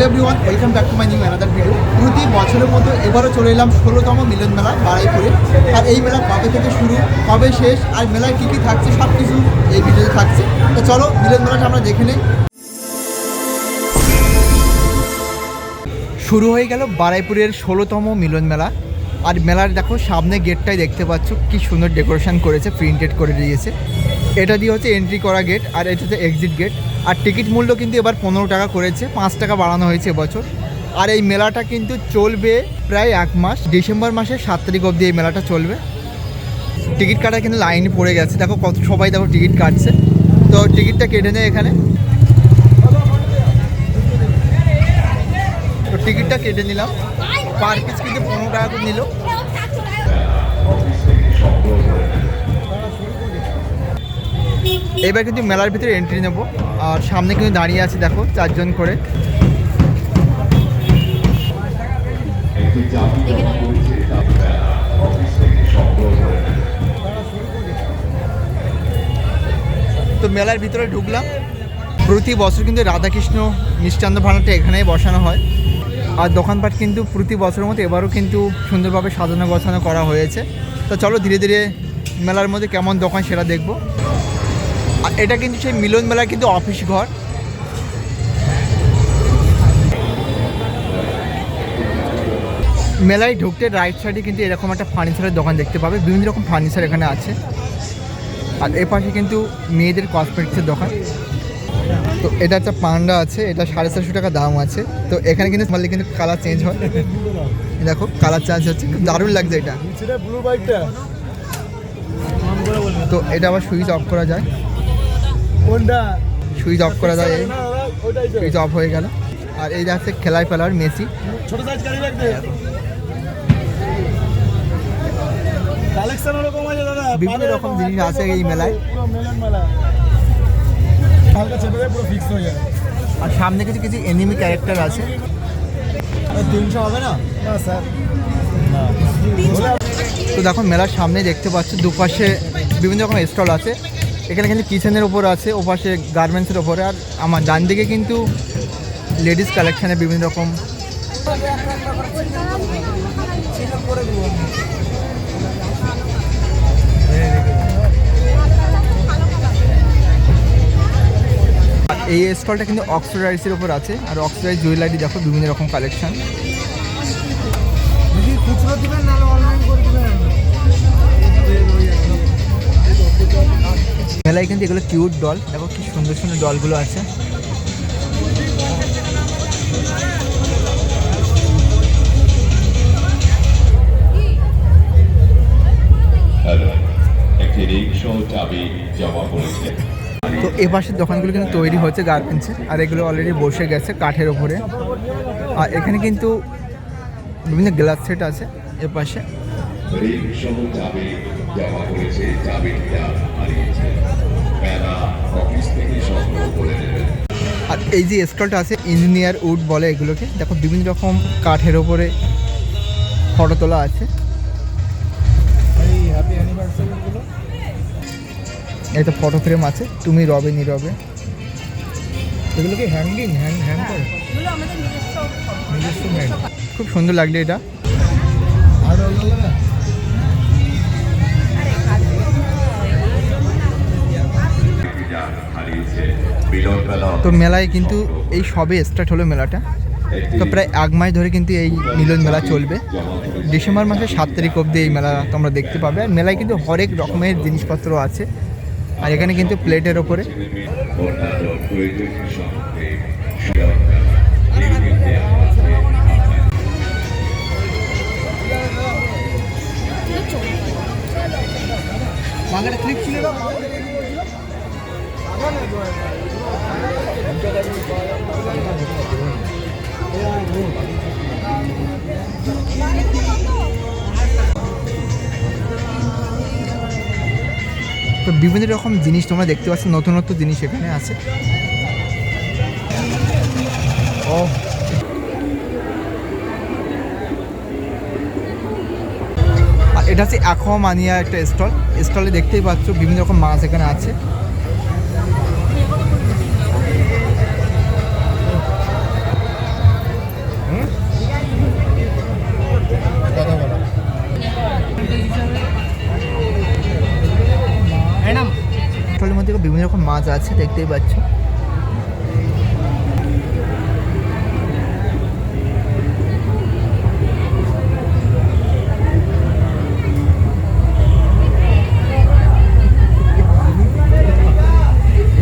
Hello everyone welcome back to my new another video প্রতি বছরের মতো এবারও চলে এলাম ষোলোতম মিলন মেলা বাড়াইপুরে আর এই মেলা কবে থেকে শুরু, কবে শেষ, আর মেলায় কী কী থাকছে সব কিছু এই ভিডিওতে থাকছে। তো চলো মিলন মেলাটা আমরা দেখে নিই। শুরু হয়ে গেল বারাইপুরের ষোলোতম মিলন মেলা। আর মেলার দেখো, সামনে গেটটাই দেখতে পাচ্ছ, কি সুন্দর ডেকোরেশন করেছে প্রিন্টেড করে দিয়েছে। এটা দিয়ে হচ্ছে এন্ট্রি করা গেট আর এটা হচ্ছে এক্সিট গেট আর টিকিট মূল্য কিন্তু এবার পনেরো টাকা করেছে, পাঁচ টাকা বাড়ানো হয়েছে এবছর। আর এই মেলাটা কিন্তু চলবে প্রায় এক মাস, ডিসেম্বর মাসের সাত তারিখ অবধি এই মেলাটা চলবে। টিকিট কাটা কিন্তু লাইন পড়ে গেছে। দেখো কত, সবাই দেখো টিকিট কাটছে। তো টিকিটটা কেটে নেয় এখানে। তো টিকিটটা কেটে নিলাম। পার পিস কিন্তু পনেরো টাকা করে নিল। এবার কিন্তু মেলার ভিতরে এন্ট্রি নেব। আর সামনে কিন্তু দাঁড়িয়ে আছে, দেখো, চারজন করে। তো মেলার ভিতরে ঢুকলাম। প্রতি বছর কিন্তু রাধাকৃষ্ণ মিষ্টান্ন ভাণ্ডারটা এখানেই বসানো হয়। আর দোকানপাট কিন্তু প্রতি বছরের মতো এবারও কিন্তু সুন্দরভাবে সাজানো গোছানো করা হয়েছে। তো চলো ধীরে ধীরে মেলার মধ্যে কেমন দোকান সেটা দেখব। এটা কিন্তু সেই মিলন মেলার কিন্তু অফিস ঘর। মেলায় ঢুকতে রাইট সাইডে কিন্তু এরকম একটা ফার্নিচারের দোকান দেখতে পাবে। বিভিন্ন রকম ফার্নিচার এখানে আছে। আর এ পাশে কিন্তু মেয়েদের কসমেটিক্সের দোকান। তো এটা একটা পান্ডা আছে এটা সাড়ে চারশো টাকা দাম আছে। তো এখানে কিন্তু মারলে কিন্তু কালার চেঞ্জ হয়। দেখো কালার চেঞ্জ হচ্ছে। দারুণ লাগছে এটা। তো এটা আবার সুইচ অফ করা যায়। কোনটা? সুইচ অফ করা যায়। সুইচ অফ হয়ে গেল। আর এই যাচ্ছে খেলায় ফেলার মেসি ছোট সাইজ গাড়ি রাখতে কালেকশন ওরকম আছে দাদা। বিভিন্ন রকম জিনিস আছে এই মেলায়। পুরো মেলন মেলা। হালকা চেপে দেয় পুরো ফিক্স হয়ে যায় আর সামনে কিছু কিছু এনিমি ক্যারেক্টার আছে। তিনশো হবে না? না স্যার তো দেখো মেলার সামনে দেখতে পাচ্ছ দুপাশে বিভিন্ন রকম স্টল আছে। এখানে কিন্তু কিচেনের ওপর আছে, ওপাশে গার্মেন্টসের ওপরে আর আমার ডান দিকে কিন্তু লেডিস কালেকশানে বিভিন্ন রকম। এই স্টলটা কিন্তু অক্সিডাইসের ওপর আছে। আর অক্সিডাইজ জুয়েলারি দেখো, বিভিন্ন রকম কালেকশন খুচরো দিবেন মেলায় কিন্তু এগুলো কিউট ডল দেখো কি সুন্দর সুন্দর ডলগুলো আছে। তো এ পাশের দোকানগুলো কিন্তু তৈরি হচ্ছে গার্মেন্টসের আর এগুলো অলরেডি বসে গেছে কাঠের ওপরে আর এখানে কিন্তু বিভিন্ন গ্লাস সেট আছে এ পাশে। রিক্সা চাবি জমা পড়েছে চাবিটা হারিয়েছে। মেলা অফিস থেকে সংগ্রহ করে নেবেন আর এই যে স্টলটা আছে ইঞ্জিনিয়ার উড বলে এগুলোকে দেখো বিভিন্ন রকম কাঠের ওপরে ফটো তোলা আছে। এই তো ফটো ফ্রেম আছে তুমি রবে নীরবে এগুলো কি হ্যাঙ্গিং হ্যাং হ্যাং করে খুব সুন্দর লাগল এটা। আর তো মেলায় কিন্তু এই সবে স্টার্ট হলো মেলাটা। তো প্রায় এক মাস ধরে কিন্তু এই মিলন মেলা চলবে। ডিসেম্বর মাসের সাত তারিখ অবধি এই মেলা তোমরা দেখতে পাবে। আর মেলায় কিন্তু হরেক রকমের জিনিসপত্র আছে। আর এখানে কিন্তু প্লেটের ওপরে ক্লিপ ছিল তো বিভিন্ন রকম জিনিস তোমরা দেখতে পাচ্ছ, নতুনত্ব জিনিস এখানে আছে। ও। এটা হচ্ছে অ্যাকোয়ামানিয়া একটা স্টল। স্টলে দেখতেই পাচ্ছ বিভিন্ন রকম মাছ এখানে আছে। জঙ্গলের মধ্যে বিভিন্ন রকম মাছ আছে দেখতেই পাচ্ছ।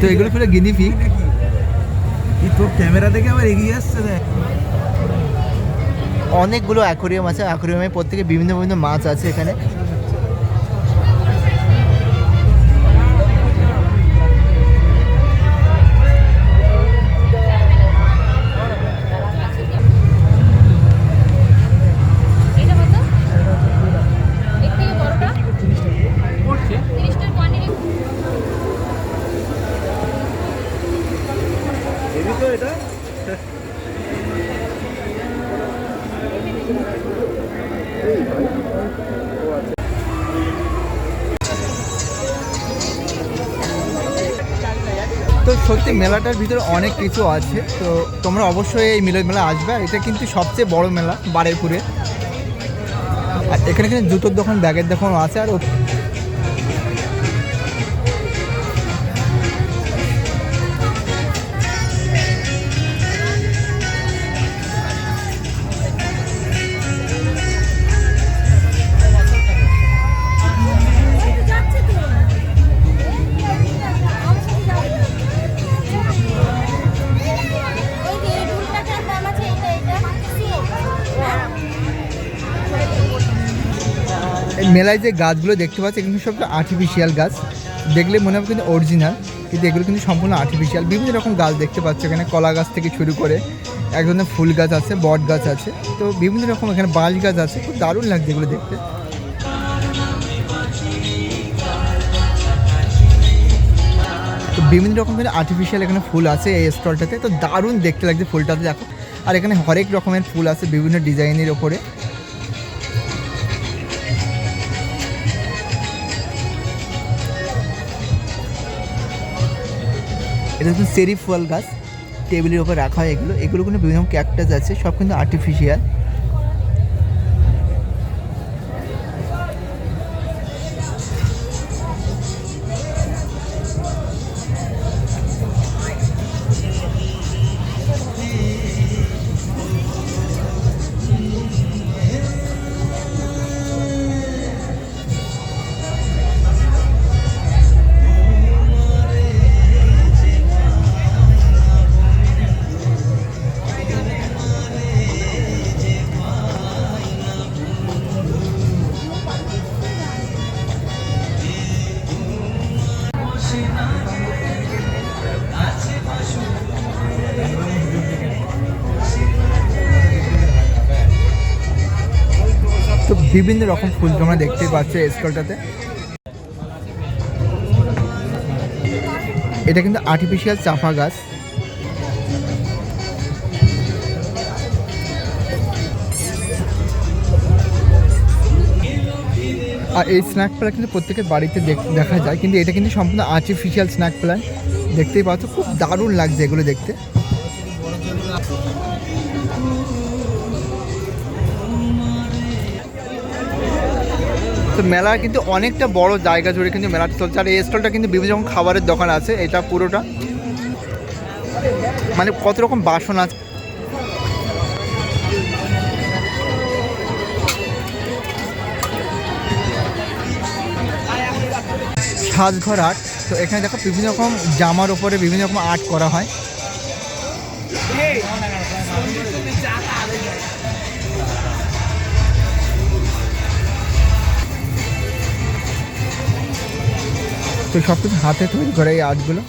তো এগুলো পুরো গিনি এই তোর ক্যামেরা থেকে আবার এগিয়ে আসছে দেখ। অনেকগুলো অ্যাকোরিয়াম আছে অ্যাকোরিয়ামে প্রত্যেকে বিভিন্ন বিভিন্ন মাছ আছে এখানে। মেলাটার ভিতরে অনেক কিছু আছে, তো তোমরা অবশ্যই এই মিলন মেলা আসবে। এটা কিন্তু সবচেয়ে বড় মেলা, বারেপুরে। আর এখানে কিন্তু জুতোর দোকান, ব্যাগের দোকানও আছে, আর মেলায় যে গাছগুলো দেখতে পাচ্ছি, এগুলো সব আর্টিফিশিয়াল গাছ। দেখলে মনে হবে কিন্তু অরিজিনাল কিন্তু এগুলো কিন্তু সম্পূর্ণ আর্টিফিশিয়াল বিভিন্ন রকম গাছ দেখতে পাচ্ছ এখানে, কলা গাছ থেকে শুরু করে, এক ধরনের ফুল গাছ আছে, বট গাছ আছে। তো বিভিন্ন রকম এখানে বাঁশ গাছ আছে, খুব দারুণ লাগছে এগুলো দেখতে। তো বিভিন্ন রকমের আর্টিফিশিয়াল এখানে ফুল আছে এই স্টলটাতে তো দারুণ দেখতে লাগছে ফুলটাতে, দেখো। আর এখানে হরেক রকমের ফুল আছে বিভিন্ন ডিজাইনের ওপরে। এটা হচ্ছে সেরিফল গাছ। টেবিলের ওপর রাখা হয় এগুলো। এগুলো কিন্তু বিভিন্ন ক্যাকটাস আছে, সব কিন্তু আর্টিফিশিয়াল বিভিন্ন রকম ফুল তোমরা দেখতে পাচ্ছ এই স্টলটাতে এটা কিন্তু আর্টিফিশিয়াল চাফা গাছ। আর এই স্ন্যাক প্ল্যান কিন্তু প্রত্যেকের বাড়িতে দেখ- দেখা যায়, কিন্তু এটা কিন্তু সম্পূর্ণ আর্টিফিশিয়াল স্ন্যাক প্ল্যান দেখতেই পাচ্ছ, খুব দারুণ লাগছে এগুলো দেখতে। তো মেলা কিন্তু অনেকটা বড় জায়গা জুড়ে কিন্তু মেলাটা চলছে। আর এই স্টলটা কিন্তু বিভিন্ন রকম খাবারের দোকান আছে, এটা পুরোটা। মানে কত রকম বাসন আছে। সাজঘর আর্ট, তো এখানে দেখো বিভিন্ন রকম জামার ওপরে বিভিন্ন রকম আর্ট করা হয়। তো সব কিছু হাতে তৈরি করে এই আর্টগুলো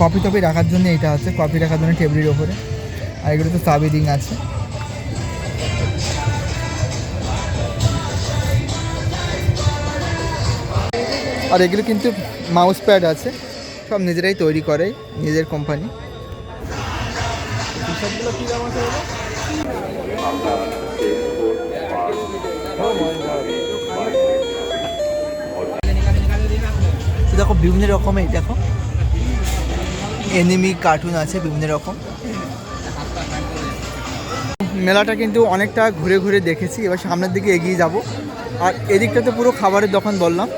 কপি টপি রাখার জন্য এটা আছে, কপি রাখার জন্য টেবিলের ওপরে। আর এগুলো তো চাবি আছে। আর এগুলো কিন্তু মাউস প্যাড আছে, সব নিজেরাই তৈরি করে, নিজের কোম্পানি দেখো, বিভিন্ন রকমের, দেখো। এনিমি কার্টুন আছে, বিভিন্ন রকম। মেলাটা কিন্তু অনেকটা ঘুরে ঘুরে দেখেছি, এবার সামনের দিকে এগিয়ে যাব। আর এদিকটা তো পুরো খাবারের দোকান বললাম।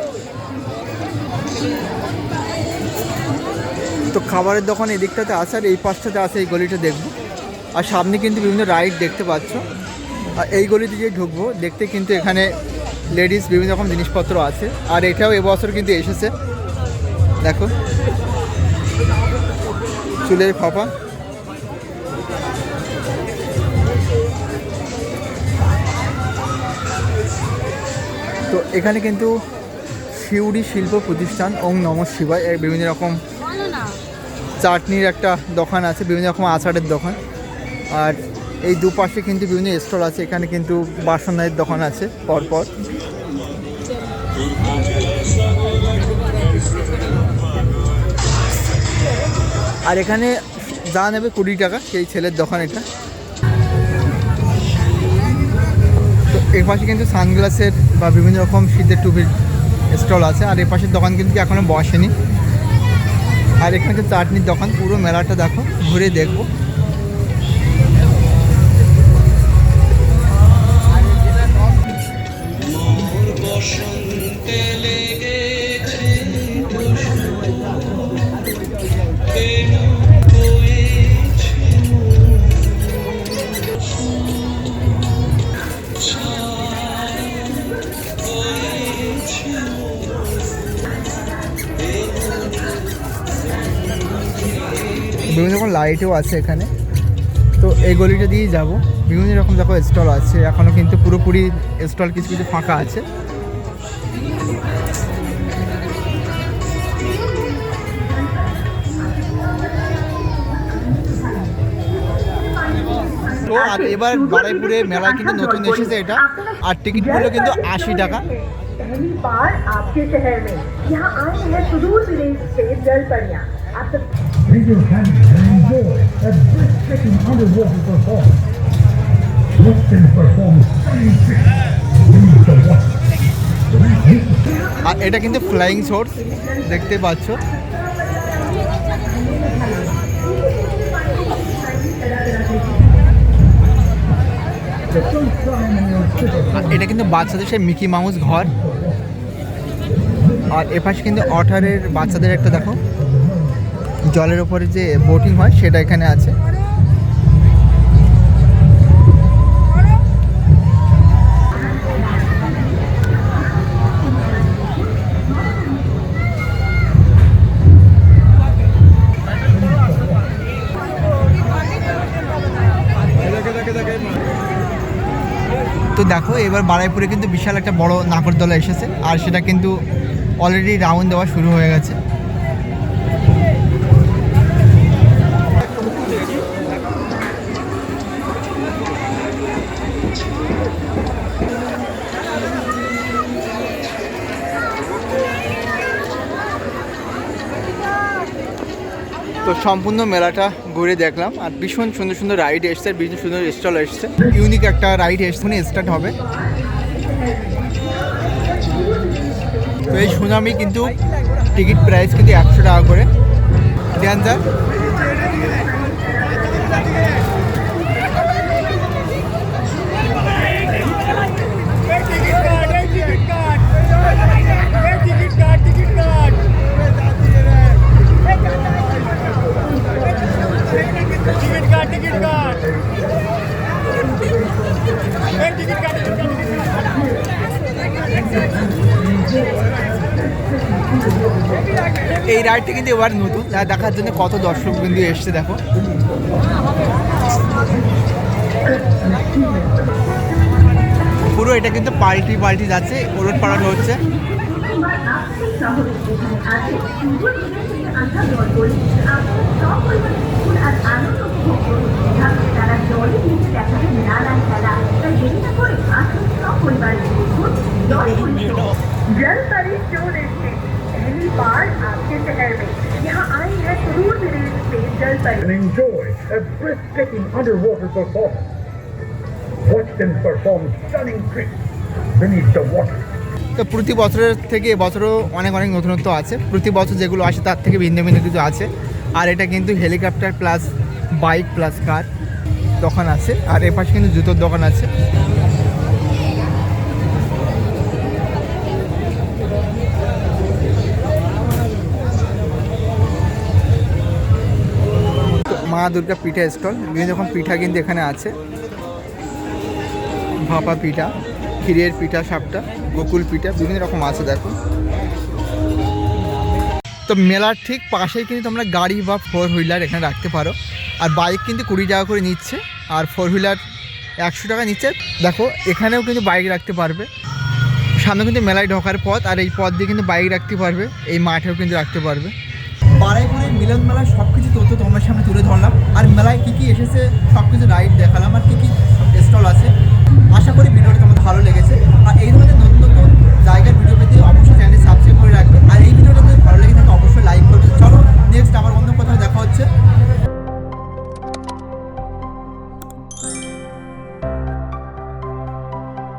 তো খাবারের দোকান এদিকটাতে আছে, আর এই পাশটাতে আছে, এই গলিটা দেখব। আর সামনে কিন্তু বিভিন্ন রাইড দেখতে পাচ্ছ। আর এই গলিতে যে ঢুকবো দেখতে কিন্তু এখানে লেডিস বিভিন্ন রকম জিনিসপত্র আছে। আর এটাও এবছর কিন্তু এসেছে। দেখো। চুলের ফাঁপা। তো এখানে কিন্তু শিউরি শিল্প প্রতিষ্ঠান ওং নম শিবায় এর বিভিন্ন রকম চাটনির একটা দোকান আছে বিভিন্ন রকম আচারের দোকান। আর এই দুপাশে কিন্তু বিভিন্ন স্টল আছে, এখানে কিন্তু বাসনের দোকান আছে পরপর। আর এখানে যা নেবে কুড়ি টাকা, সেই ছেলের দোকান এটা। তো এর পাশে কিন্তু সানগ্লাসের বা বিভিন্ন রকম শীতের টুপির স্টল আছে, আর এর পাশের দোকান কিন্তু এখনও বসেনি। আর এখানে চাটনির দোকান, পুরো মেলাটা দেখো, ঘুরে দেখব। বিভিন্ন রকম লাইটও আছে এখানে। তো এই গলিটা দিয়েই যাব। বিভিন্ন রকম দেখো স্টল আছে। এখনও কিন্তু পুরোপুরি স্টল কিছু কিছু ফাঁকা আছে। তো আর এবার বারাইপুরে মেলায় কিন্তু নতুন এসেছে এটা আর টিকিট মূল্য কিন্তু আশি টাকা पहली बार आपके शहर में यहाँ आए हैं सुदूर विलेज से जल परियां आप सब Bring your family and enjoy a breathtaking underwater performance. Watch them perform stunning tricks beneath the water. আর এটা কিন্তু ফ্লাইং সোর্স দেখতে পাচ্ছ এটা কিন্তু বাচ্চাদের সেই মিকি মাউস ঘর। আর এপাশে কিন্তু অঠারের বাচ্চাদের একটা দেখো। জলের ওপরে যে বোটিং হয়, সেটা এখানে আছে। তো দেখো, এবার বারাইপুরে কিন্তু বিশাল একটা বড় নাগরদোলা এসেছে, আর সেটা কিন্তু অলরেডি রাউন্ড দেওয়া শুরু হয়ে গেছে। তো সম্পূর্ণ মেলাটা ঘুরে দেখলাম আর ভীষণ সুন্দর সুন্দর রাইড এসছে, ভীষণ সুন্দর স্টল এসছে। ইউনিক একটা রাইড এসছে স্টার্ট হবে। তো এই সুনামি কিন্তু টিকিট প্রাইস কিন্তু একশো টাকা করে। ড্যান্সার এই রাইডটা কিন্তু এবার নতুন। যা দেখার জন্য কত দর্শক বিন্দু এসছে দেখো। পুরো এটা কিন্তু পাল্টি পাল্টি যাচ্ছে ওলট পাল্ট হচ্ছে। শহরে enjoy a breathtaking underwater performance. Watch them perform stunning tricks beneath the water. তো প্রতি বছরের থেকে এবছরও অনেক অনেক নতুনত্ব আছে প্রতি বছর যেগুলো আসে তার থেকে ভিন্ন ভিন্ন কিছু আছে আর এটা কিন্তু helicopter plus bike plus car দোকান আছে আর এপাশে কিন্তু জুতোর দোকান আছে মা দুর্গা পিঠা স্টল। বিভিন্ন রকম পিঠা কিন্তু এখানে আছে। ভাপা পিঠা, ক্ষীরের পিঠা, সাপটা, গোকুল পিঠা, বিভিন্ন রকম আছে, দেখো। তো মেলার ঠিক পাশেই কিন্তু তোমরা গাড়ি বা ফোর হুইলার এখানে রাখতে পারো। আর বাইক কিন্তু কুড়ি টাকা করে নিচ্ছে। আর ফোর হুইলার একশো টাকা নিচ্ছে। দেখো, এখানেও কিন্তু বাইক রাখতে পারবে। সামনে কিন্তু মেলায় ঢোকার পথ। আর এই পথ দিয়ে কিন্তু বাইক রাখতে পারবে। এই মাঠেও কিন্তু রাখতে পারবে। বারাইপুরে মিলন মেলায় সব কিছু তথ্য তোমার সামনে তুলে ধরলাম। আর মেলায় কী কী এসেছে সব কিছু রাইড দেখালাম। আর কী কী স্টল আছে, আশা করি ভিডিওটি তোমার ভালো লেগেছে। আর এই ধরনের নতুন নতুন জায়গার ভিডিও পেতে অবশ্যই চ্যানেল সাবস্ক্রাইব করে রাখবে। আর এই ভিডিওটা যদি ভালো লেগে থাকে অবশ্যই লাইক করবে। চলো নেক্সট আবার অন্য কোথাও দেখা হচ্ছে।